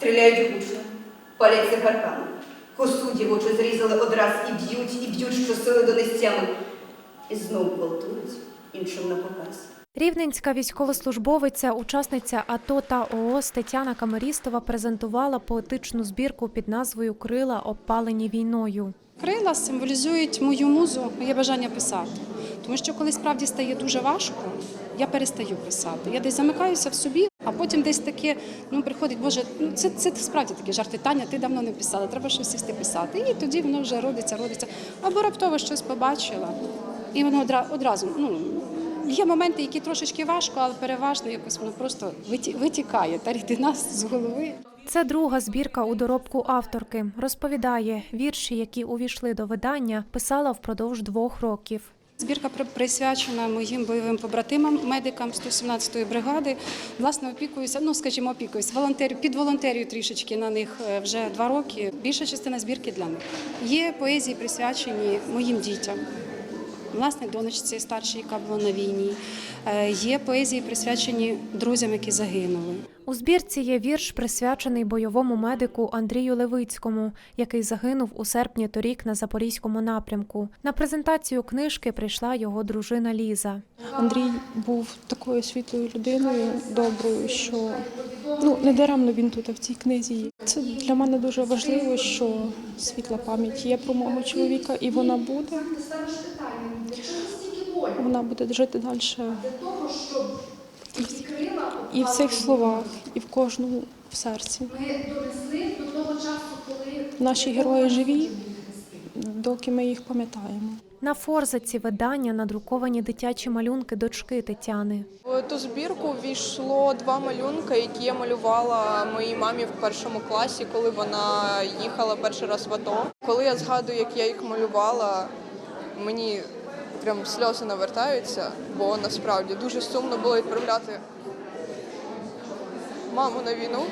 Стріляють гучно, палять цигарками. Косу дівочу зрізали одраз і б'ють, і б'ють щосили донестями. І знов гвалтують іншим на показ. Рівненська військовослужбовиця, учасниця АТО та ООС Тетяна Камерістова презентувала поетичну збірку під назвою Крила обпалені війною. Крила символізують мою музу, моє бажання писати. Тому що коли справді стає дуже важко, я перестаю писати. Я десь замикаюся в собі, потім десь таке ну приходить, Боже, ну це, це справді такі жарти. Таня, ти давно не писала, треба щось сісти писати. І тоді воно вже родиться, родиться. Або раптово щось побачила, і воно одразу. Ну є моменти, які трошечки важко, але переважно якось воно просто витікає та рідина з голови. Це друга збірка у доробку авторки. Розповідає, вірші, які увійшли до видання, писала впродовж двох років. Збірка при- присвячена моїм бойовим побратимам, медикам 117-ї бригади. Власне, опікуюся, ну скажімо, опікуюся, волонтерю, під волонтерію трішечки на них е, вже два роки. Більша частина збірки для них. Є поезії присвячені моїм дітям. Власне, донечці старшій, яка була на війні. Е, Є поезії присвячені друзям, які загинули. У збірці є вірш, присвячений бойовому медику Андрію Левицькому, який загинув у серпні торік на запорізькому напрямку. На презентацію книжки прийшла його дружина Ліза. Андрій був такою світлою людиною, доброю, що ну не даремно він тут в цій книзі. є. Це для мене дуже важливо, що світла пам'ять є про мого чоловіка, і вона буде. Вона буде жити далі. І в цих словах, і в кожному в серці. Наші герої живі, доки ми їх пам'ятаємо. На форзаці видання надруковані дитячі малюнки дочки Тетяни. В ту збірку ввійшло два малюнка, які я малювала моїй мамі в першому класі, коли вона їхала перший раз в АТО. Коли я згадую, як я їх малювала, мені прям сльози навертаються, бо насправді дуже сумно було відправляти маму на війну.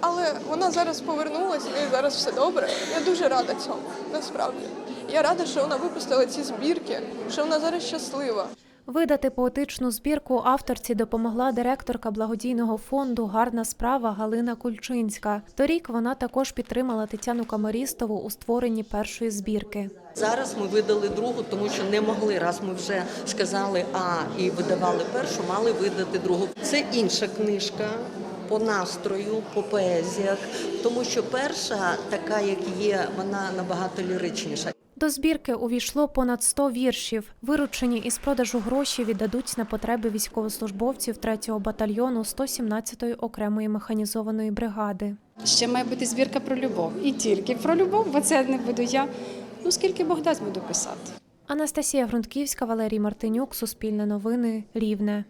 Але вона зараз повернулася, і зараз все добре. Я дуже рада цьому, насправді. Я рада, що вона випустила ці збірки, що вона зараз щаслива. Видати поетичну збірку авторці допомогла директорка благодійного фонду Гарна справа Галина Кульчинська. Торік вона також підтримала Тетяну Камарістову у створенні першої збірки. Зараз ми видали другу, тому що не могли. Раз ми вже сказали А і видавали першу, мали видати другу. Це інша книжка по настрою, по поезіях, тому що перша, така як є, вона набагато ліричніша. До збірки увійшло понад 100 віршів. Виручені із продажу гроші віддадуть на потреби військовослужбовців 3-го батальйону 117-ї окремої механізованої бригади. Ще має бути збірка про любов. І тільки про любов, бо це не буду я. Ну скільки Бог дасть, буду писати. Анастасія Грунтківська, Валерій Мартинюк, Суспільне новини, Рівне.